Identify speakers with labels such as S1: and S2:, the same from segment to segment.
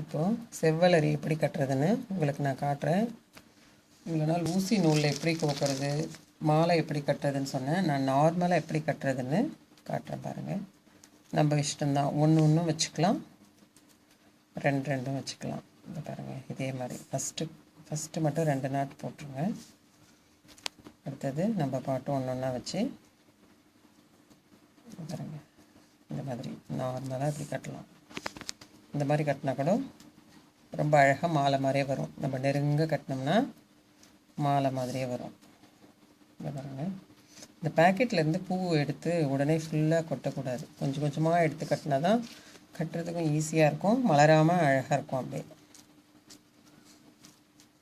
S1: இப்போது செவ்வலரி எப்படி கட்டுறதுன்னு உங்களுக்கு நான் காட்டுறேன். இவ்வளோ நாள் ஊசி நூலில் எப்படி கோக்கிறது மாலை எப்படி கட்டுறதுன்னு சொன்னேன். நான் நார்மலாக எப்படி கட்டுறதுன்னு காட்டுறேன் பாருங்கள் நம்ம இஷ்டம்தான். ஒன்று ஒன்றும் வச்சுக்கலாம். ரெண்டு ரெண்டும் வச்சுக்கலாம். இந்த பாருங்கள் இதே மாதிரி. ஃபஸ்ட்டு ஃபஸ்ட்டு மட்டும் ரெண்டு நாட் போட்டுருங்க. அடுத்தது நம்ம பாட்டு ஒன்று ஒன்றா வச்சு பாருங்கள் இந்த மாதிரி நார்மலாக இப்படி கட்டலாம். இந்த மாதிரி கட்டினா கூட ரொம்ப அழகாக மாலை மாதிரியே வரும். நம்ம நெருங்க கட்டினோம்னா மாலை மாதிரியே வரும். இந்த பாருங்க. இந்த பேக்கெட்லேருந்து பூ எடுத்து உடனே ஃபுல்லாக கொட்டக்கூடாது. கொஞ்சம் கொஞ்சமாக எடுத்து கட்டினா தான் கட்டுறதுக்கும் ஈஸியாக இருக்கும். மலராமல் அழகாக இருக்கும் அப்படியே.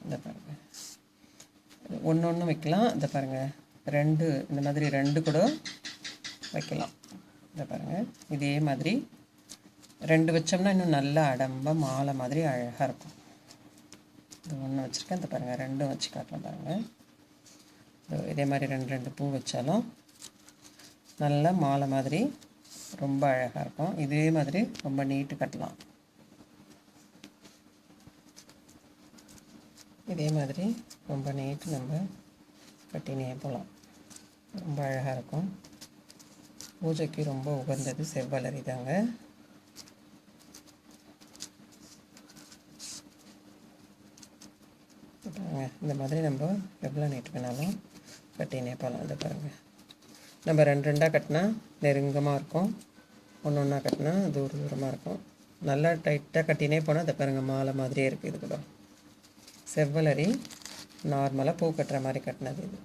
S1: இந்த பாருங்கள் ஒன்று ஒன்று வைக்கலாம். இந்த பாருங்கள் ரெண்டு இந்த மாதிரி ரெண்டு கூட வைக்கலாம். இந்த பாருங்கள் இதே மாதிரி ரெண்டு வச்சோம்னா இன்னும் நல்லா அடம்ப மாலை மாதிரி அழகாக இருக்கும். இது ஒன்று வச்சுருக்கேன். இந்த பாருங்கள் ரெண்டும் வச்சு காட்டுறேன் பாருங்கள் இதே மாதிரி ரெண்டு ரெண்டு பூ வச்சாலும் நல்லா மாலை மாதிரி ரொம்ப அழகாக இருக்கும். இதே மாதிரி ரொம்ப நீட்டு கட்டலாம். இதே மாதிரி ரொம்ப நீட்டு நம்ம கட்டினே போகலாம் ரொம்ப அழகாக இருக்கும். பூஜைக்கு ரொம்ப உகந்தது செவ்வலரி தாங்க. பாருங்கள் இந்த மாதிரி நம்ம எவ்வளோ நீட் வேணாலும் கட்டினே போகலாம் அதை பாருங்கள் நம்ம ரெண்டு ரெண்டாக கட்டினா நெருங்கமாக இருக்கும். ஒன்று ஒன்றா கட்டினா தூர தூரமாக இருக்கும். நல்லா டைட்டாக கட்டினே போனால் அதை பாருங்கள் மாலை மாதிரியே இருக்குது இது கூட செவ்வலரி நார்மலாக பூ கட்டுற மாதிரி கட்டினது இது.